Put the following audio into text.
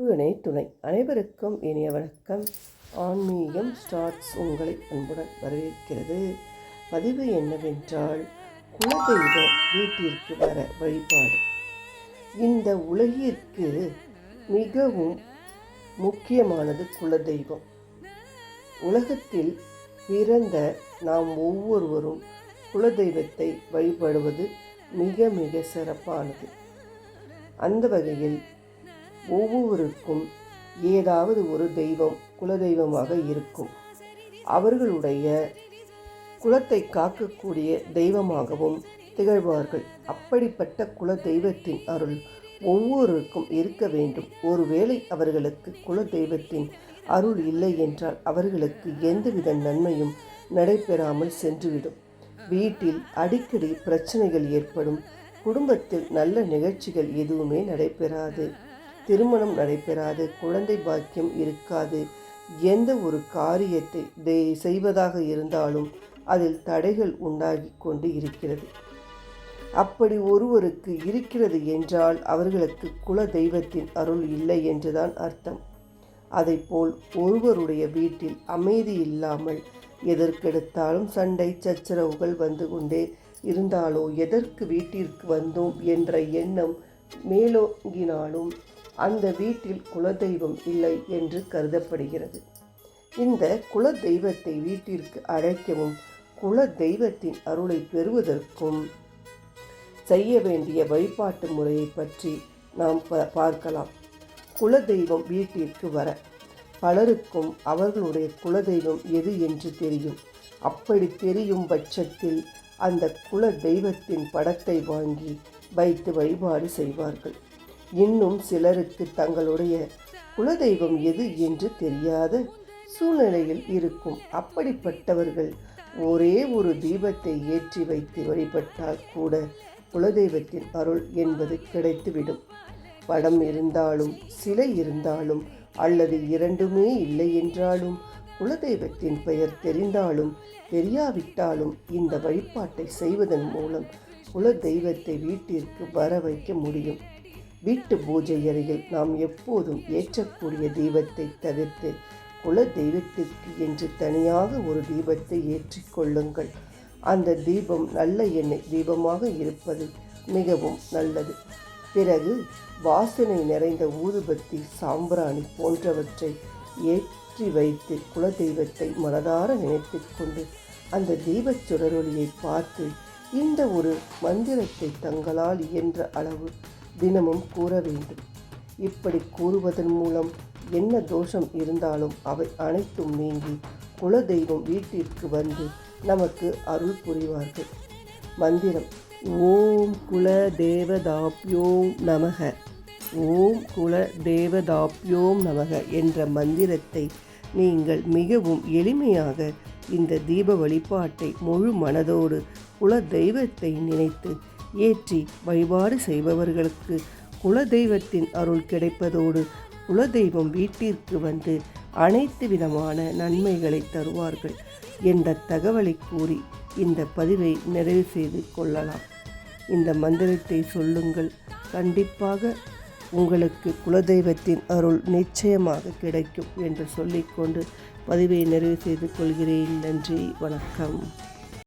முருகனை துணை அனைவருக்கும் இனிய வணக்கம். ஆன்மீகம் ஸ்டார்ட்ஸ் உங்களை அன்புடன் வரவேற்கிறது. பதிவு என்னவென்றால் குலதெய்வ வீட்டிற்கு வர வழிபாடு. இந்த உலகிற்கு மிகவும் முக்கியமானது குலதெய்வம். உலகத்தில் பிறந்த நாம் ஒவ்வொருவரும் குலதெய்வத்தை வழிபடுவது மிக மிக சிறப்பானது. அந்த வகையில் ஒவ்வொருவருக்கும் ஏதாவது ஒரு தெய்வம் குலதெய்வமாக இருக்கும். அவர்களுடைய குலத்தை காக்கக்கூடிய தெய்வமாகவும் திகழ்வார்கள். அப்படிப்பட்ட குல தெய்வத்தின் அருள் ஒவ்வொருவருக்கும் இருக்க வேண்டும். ஒருவேளை அவர்களுக்கு குல தெய்வத்தின் அருள் இல்லை என்றால் அவர்களுக்கு எந்தவித நன்மையும் நடைபெறாமல் சென்றுவிடும். வீட்டில் அடிக்கடி பிரச்சனைகள் ஏற்படும். குடும்பத்தில் நல்ல நிகழ்ச்சிகள் எதுவுமே நடைபெறாது. திருமணம் நடைபெறாது குழந்தை பாக்கியம் இருக்காது. எந்த ஒரு காரியத்தை செய்வதாக இருந்தாலும் அதில் தடைகள் உண்டாகி கொண்டு இருக்கிறது. அப்படி ஒருவருக்கு இருக்கிறது என்றால் அவர்களுக்கு குல தெய்வத்தின் அருள் இல்லை என்றுதான் அர்த்தம். அதைப்போல் ஒருவருடைய வீட்டில் அமைதி இல்லாமல் எதற்கெடுத்தாலும் சண்டை சச்சரவுகள் வந்து கொண்டே இருந்தாலோ எதற்கு வீட்டிற்கு வந்தோம் என்ற எண்ணம் மேலோங்கினாலும் அந்த வீட்டில் குலதெய்வம் இல்லை என்று கருதப்படுகிறது. இந்த குல தெய்வத்தை வீட்டிற்கு அழைக்கவும் குல தெய்வத்தின் அருளை பெறுவதற்கும் செய்ய வேண்டிய வழிபாட்டு முறையை பற்றி நாம் ப- பார்க்கலாம். குலதெய்வம் வீட்டிற்கு வர பலருக்கும் அவர்களுடைய குலதெய்வம் எது என்று தெரியும். அப்படி தெரியும் பட்சத்தில் அந்த குல தெய்வத்தின் படத்தை வாங்கி வைத்து வழிபாடு செய்வார்கள். இன்னும் சிலருக்கு தங்களுடைய குலதெய்வம் எது என்று தெரியாத. சூழ்நிலையில் இருக்கும் அப்படிப்பட்டவர்கள் ஒரே ஒரு தீபத்தை ஏற்றி வைத்து வழிபட்டால் கூட குலதெய்வத்தின் அருள் என்பது கிடைத்துவிடும். படம் இருந்தாலும் சிலை இருந்தாலும் அல்லது இரண்டுமே இல்லை என்றாலும் குலதெய்வத்தின் பெயர் தெரிந்தாலும் தெரியாவிட்டாலும் இந்த வழிபாட்டை செய்வதன் மூலம் குலதெய்வத்தை வீட்டிற்கு வர வைக்க முடியும். வீட்டு பூஜை அறையில் நாம் எப்போதும் ஏற்றக்கூடிய தீபத்தை தவிர்த்து குல தெய்வத்திற்கு என்று தனியாக ஒரு தீபத்தை ஏற்றிக்கொள்ளுங்கள் அந்த தீபம் நல்ல எண்ணெய் தீபமாக இருப்பது மிகவும் நல்லது. பிறகு வாசனை நிறைந்த ஊதுபத்தி சாம்பிராணி போன்றவற்றை ஏற்றி வைத்து குலதெய்வத்தை மனதார நினைத்து கொண்டு அந்த தீபச் சுடரொளியை பார்த்து இந்த ஒரு மந்திரத்தை தங்களால் இயன்ற அளவு தினமும் கூற வேண்டும். இப்படி கூறுவதன் மூலம் என்ன தோஷம் இருந்தாலும் அவை அனைத்தும் நீங்கி குலதெய்வம் வீட்டிற்கு வந்து நமக்கு அருள் புரிவார்கள். மந்திரம் ஓம் குல தேவதாப்யோம் நமக. ஓம் குல தேவதாப்யோம் நமக என்ற மந்திரத்தை நீங்கள் மிகவும் எளிமையாக இந்த தீப வழிபாட்டை முழு மனதோடு குல தெய்வத்தை நினைத்து ஏற்றி வழிபாடு செய்பவர்களுக்கு குலதெய்வத்தின் அருள் கிடைப்பதோடு குலதெய்வம் வீட்டிற்கு வந்து அனைத்து விதமான நன்மைகளை தருவார்கள் என்ற தகவலை கூறி இந்த பதிவை நிறைவு செய்து கொள்ளலாம். இந்த மந்திரத்தை சொல்லுங்கள். கண்டிப்பாக உங்களுக்கு குலதெய்வத்தின் அருள் நிச்சயமாக கிடைக்கும் என்று சொல்லிக்கொண்டு பதிவை நிறைவு செய்து கொள்கிறேன். நன்றி. வணக்கம்.